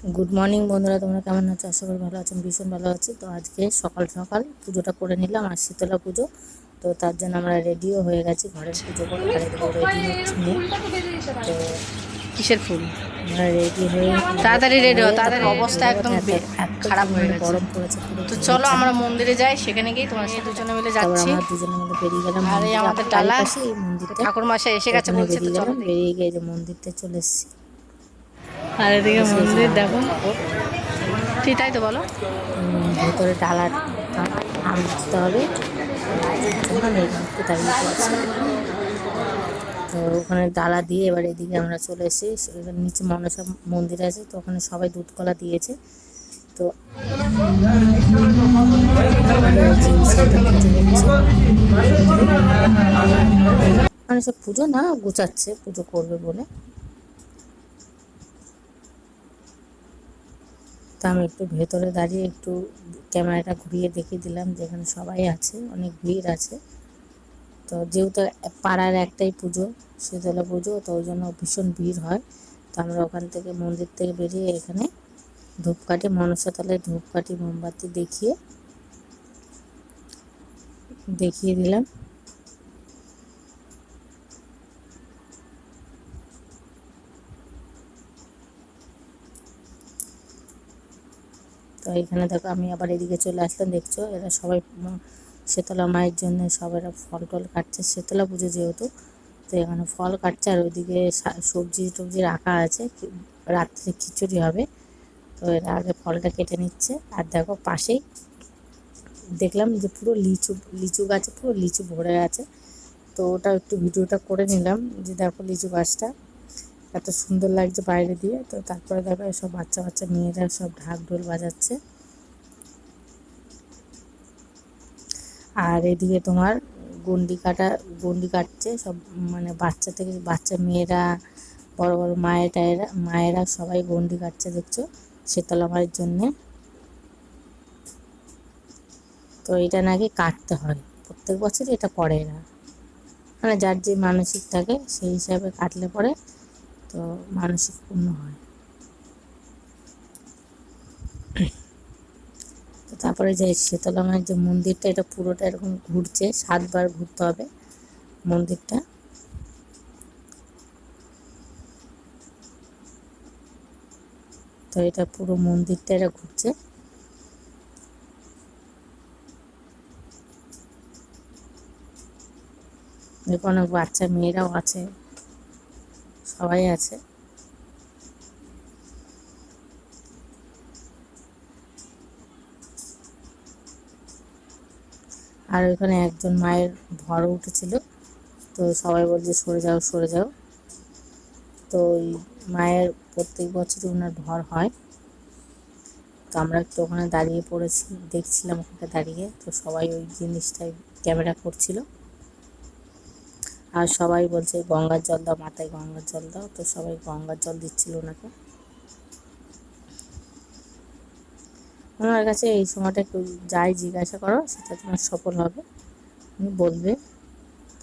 Good morning বন্ধুরা তোমরা কেমন আছো? আশা করি ভালো আছো আমি ভীষণ ভালো আছি। তো আজকে সকাল সকাল পুজোটা করে নিলাম আর শীতলা পুজো। তো তার জন্য আমরা রেডিও হয়ে গেছি ঘরের পুজো করে রেডি হচ্ছি তো কিসের ফুল? আমরা রেডি হয়ে তাড়াতাড়ি ready হও, তাড়াতাড়ি অবস্থা একদম খারাপ হয়ে গেছে। গরম পড়েছে তো চলো আমরা মন্দিরে যাই সেখানে গিয়ে তোমার সাথে দুজনে মিলে যাচ্ছি আমরা দুজনে মিলে বেরিয়ে গেলাম আর আমাদের মন্দিরটা। ঠাকুর মাসে এসে গেছে বলছে তো চলো বেরিয়ে গিয়ে যে মন্দিরটা চলে এসেছি। আর এদিকে মন্দির দেখো। ঠিক তাই তো বলো। ভেতরে ডালা আনতে হবে। ওখানে একটু দাঁড়িয়ে পড়ছে তো ওখানে ডালা দিয়ে এবার এদিকে আমরা চলে এসেছি। নিচে মনসা মন্দির আছে তো ওখানে সবাই দুধ কলা দিয়েছে। তো। মানে সব পুজো না গোছাচ্ছে পুজো করবে বলে। তো আমি একটু ভেতরে দাঁড়িয়ে একটু ক্যামেরাটা ঘুরিয়ে দেখিয়ে দিলাম যেখানে সবাই আছে, অনেক ভিড় আছে। তো যেহেতু পাড়ার একটাই পুজো, শীতলা পুজো, তো ওই জন্য ভীষণ ভিড় হয়। তো আমরা ওখান থেকে মন্দির থেকে বেরিয়ে এখানে ধূপকাঠি মনসাতলায় ধূপকাঠি, মোমবাতি দেখিয়ে দেখিয়ে দিলাম। তো এখানে দেখো আমি আবার এদিকে চলে আসলাম, দেখছ? এরা সবাই শীতলা মায়ের জন্য সবাই ফল টল কাটছে শীতলা পুজো যেহেতু, তো এখানে ফল কাটছে আর ওইদিকে সবজি টবজি রাখা আছে রাত্রে খিচুড়ি হবে, তো এরা আগে ফলটা কেটে নিচ্ছে, আর দেখো পাশেই দেখলাম যে পুরো লিচু লিচু গাছে পুরো লিচু ভরে আছে, তো ওটা একটু ভিডিওটা করে নিলাম যে দেখো লিচু গাছটা এত সুন্দর লাগছে বাইরে দিয়ে। তো তারপরে দেখো সব বাচ্চা বাচ্চা মেয়েরা সব ঢাক ঢোল বাজাচ্ছে। আর এদিকে তোমার গন্ডি কাটা, গন্ডি কাটছে সব মানে বাচ্চা থেকে বাচ্চা মেয়েরা, বড় বড় মায়ের টায়েরা, মায়েরা সবাই গন্ডি কাটছে দেখছ শীতলা মায়ের জন্যে। তো এটা নাকি কাটতে হয়, প্রত্যেক বছর এটা করে না। মানে যার যে মানসিক থাকে সেই হিসাবে কাটলে পরে তো মানসিক পূর্ণ হয়। তো তারপরে যে শীতলা যে মন্দিরটা, এটা পুরোটা এরকম ঘুরছে, সাতবার ঘুরতে হবে মন্দিরটা। তো এটা পুরো মন্দিরটা এটা ঘুরছে। অনেক বাচ্চা, মেয়েরাও আছে। সবাই আছে। আর ওখানে একজন মায়ের ভর উঠেছিল। তো সবাই বলছে, সরে যাও সরে যাও। তো ওই মায়ের প্রত্যেক বছরই ওনার ভর হয়। তো আমরা একটু ওখানে দাঁড়িয়ে পড়েছি, দেখছিলাম ওখানে দাঁড়িয়ে। তো সবাই ওই জিনিসটাই ক্যামেরা করছিল। আর সবাই বলছে, গঙ্গার জল দাও, মাথায় গঙ্গার জল দাও। তো সবাই গঙ্গার জল দিচ্ছিল ওনাকে। ওনার কাছে এই সময়টা একটু যাই জিজ্ঞাসা করো, সেটা তোমার সফল হবে। উনি বলবে,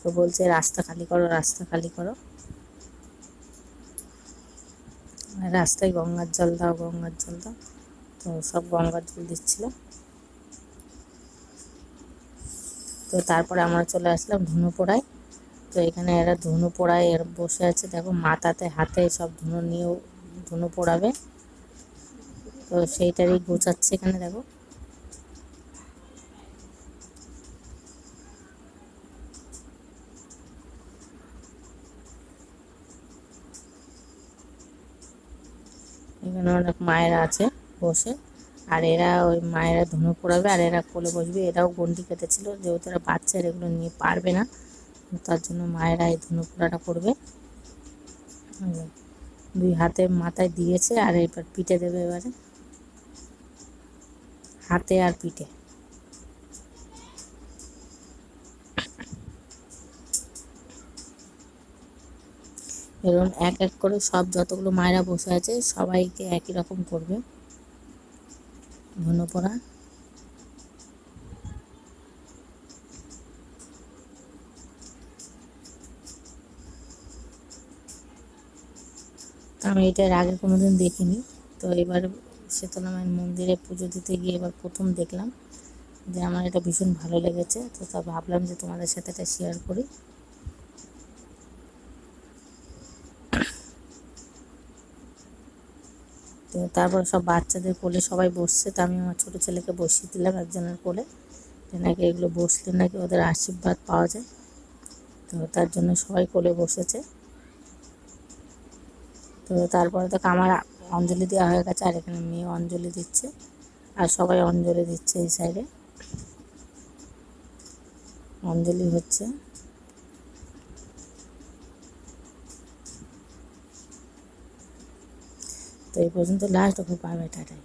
তো বলছে, রাস্তা খালি করো, রাস্তা খালি করো। রাস্তায় গঙ্গার জল দাও, গঙ্গার জল দাও। তো সব গঙ্গার জল দিচ্ছিল। তো তারপরে আমরা চলে আসলাম ধুনো পোড়ায় তো এখানে এরা ধুনো পোড়ায়, এর বসে আছে। দেখো, মাথাতে, হাতে সব ধুনো নিয়েও ধুনো পোড়াবে। তো সেইটারই গোছাচ্ছে এখানে, দেখো। এখানে অনেক মায়েরা আছে বসে। আর এরা ওই মায়েরা ধুনো পোড়াবে, আর এরা কোলে বসবে। এরাও গন্ডি কেটেছিল, যেহেতু এরা বাচ্চারা, এগুলো নিয়ে পারবে না। তার জন্য মায়েরা এই ধুনো পোড়াটা করবে। দুই হাতে মাথায় দিয়েছে আর এবার পিঠে দেবে এবারে। হাতে আর পিঠে। এরকম এক এক করে সব যতগুলো মায়েরা বসে আছে, সবাইকে একই রকম করবে। ধুনো পোড়া। আমি এটা এর আগে কোনোদিন দেখিনি। তো এবার শীতলা মায়ের মন্দিরে পুজো দিতে গিয়ে এবার প্রথম দেখলাম যে আমার এটা ভীষণ ভালো লেগেছে। তো তা ভাবলাম যে তোমাদের সাথে এটা শেয়ার করি। তো তারপর সব বাচ্চাদের কোলে সবাই বসছে। তো আমি আমার ছোটো ছেলেকে বসিয়ে দিলাম একজনের কোলে। যে নাকি এগুলো বসলে নাকি ওদের আশীর্বাদ পাওয়া যায়। তো তার জন্য সবাই কোলে বসেছে। তো তারপরে তো আমার অঞ্জলি দেওয়া হয়ে গেছে আর এখানে মেয়ে অঞ্জলি দিচ্ছে। আর সবাই অঞ্জলি দিচ্ছে এই সাইডে অঞ্জলি হচ্ছে। তো এই পর্যন্ত লাস্ট ওকে পাবে টাটাই